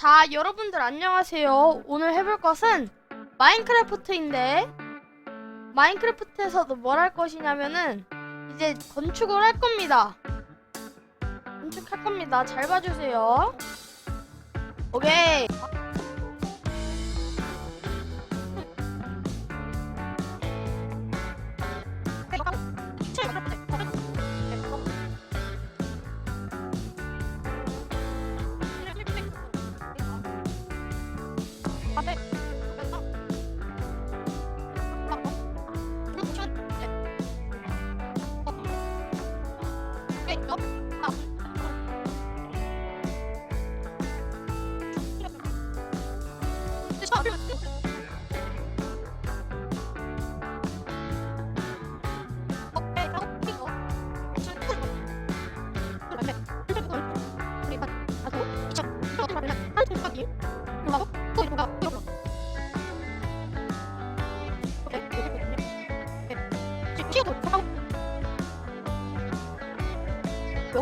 자, 여러분들 안녕하세요. 오늘 해볼 것은 마인크래프트인데 마인크래프트에서도 뭘 할 것이냐면은 이제 건축을 할 겁니다. 건축할 겁니다. 잘 봐주세요. 오케이.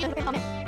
여기 다음에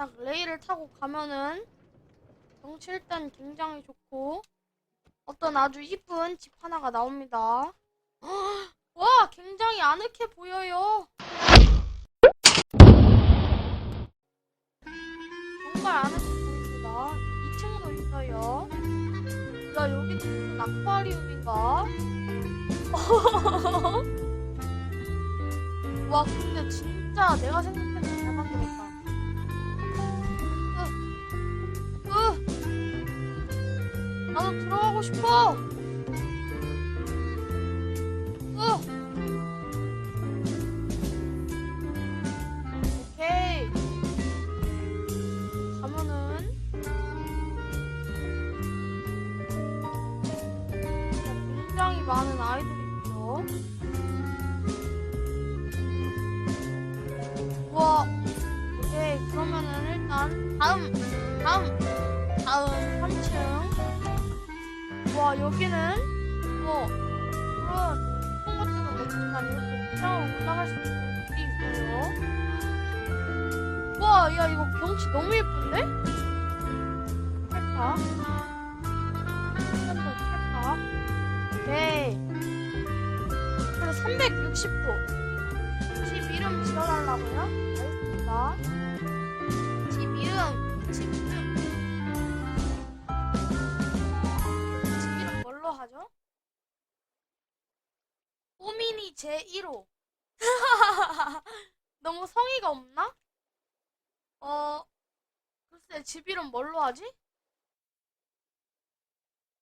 딱 레일을 타고 가면은 경치 일단 굉장히 좋고 어떤 아주 이쁜 집 하나가 나옵니다. 와, 굉장히 아늑해 보여요. 정말 아늑해 보입니다. 2층도 있어요. 야, 여기 무슨 아쿠아리움인가? 와, 근데 진짜 내가 생각했던 싶어! 으! 오케이. 가면은 굉장히 많은 아이들이 있죠. 우와. 오케이. 그러면은 일단 다음, 다음, 다음 3층. 와, 여기는 뭐 그런 큰 것들은 없지만 이렇게 옥상 올라갈 수 있는 길이 있어요. 와, 야, 이거 경치 너무 예쁜데? 캡타. 한번더 캡타. 오케이. 그래서 360도. 집 이름 지어달라고요? 알겠습니다. 집 이름, 집 이름. 호민이 제1호. 너무 성의가 없나? 어, 글쎄, 집 이름 뭘로 하지?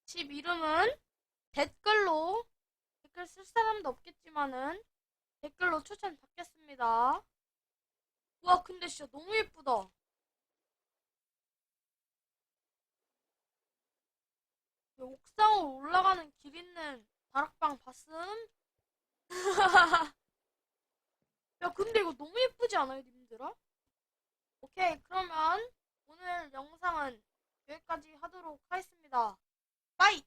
집 이름은 댓글로, 댓글 쓸 사람도 없겠지만은, 댓글로 추천 받겠습니다. 와, 근데 진짜 너무 예쁘다. 이 옥상으로 올라가는 길 있는 다락방 봤음? 야, 근데 이거 너무 예쁘지 않아요, 님들아? 오케이, 그러면 오늘 영상은 여기까지 하도록 하겠습니다. 빠이!